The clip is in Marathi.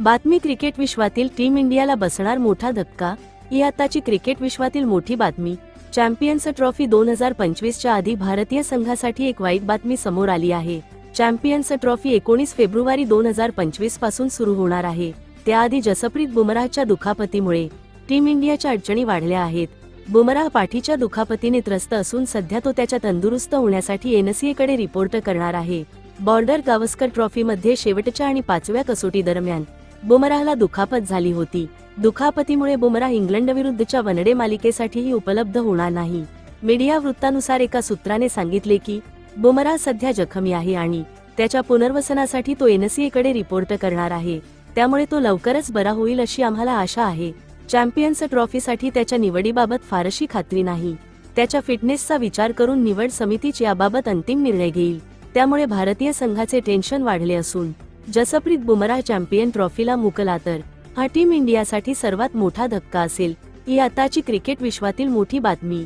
बातमी क्रिकेट विश्वातील टीम इंडियाला बसणार मोठा धक्का ही आताची क्रिकेट विश्वातील मोठी बातमी. चॅम्पियन्स ट्रॉफी दोन हजार पंचवीसच्या आधी भारतीय संघासाठी एक वाईट बातमी समोर आली आहे. चॅम्पियन्स ट्रॉफी एकोणीस फेब्रुवारी दोन हजार पंचवीसपासून सुरू होणार आहे. त्याआधी जसप्रीत बुमराहच्या दुखापतीमुळे टीम इंडियाच्या अडचणी वाढल्या आहेत. बुमराह पाठीच्या दुखापतीने त्रस्त असून सध्या तो त्याच्या तंदुरुस्त होण्यासाठी एनसीए कडे रिपोर्ट करणार आहे. बॉर्डर गावस्कर ट्रॉफीमध्ये शेवटच्या आणि पाचव्या कसोटी दरम्यान बुमराहला दुखापत झाली होती. दुखापतीमुळे बुमराह इंग्लंड विरुद्धच्या वनडे मालिकेसाठीही उपलब्ध होणार नाही. मीडिया वृत्तानुसार एका सूत्राने सांगितले की बुमराह सध्या जखमी आहे आणि त्याच्या पुनर्वसनासाठी तो एनसीए कडे रिपोर्ट करणार आहे. त्यामुळे तो लवकरच बरा होईल अशी आम्हाला आशा आहे. चॅम्पियन्स ट्रॉफीसाठी त्याच्या निवडीबाबत फारशी खात्री नाही. त्याच्या फिटनेसचा विचार करून निवड समितीच याबाबत अंतिम निर्णय घेईल. त्यामुळे भारतीय संघाचे टेन्शन वाढले असून जसप्रीत बुमराह चॅम्पियन ट्रॉफीला मुकला तर. हा टीम इंडियासाठी सर्वात मोठा धक्का असेल. ही आताची क्रिकेट विश्वातील मोठी बातमी.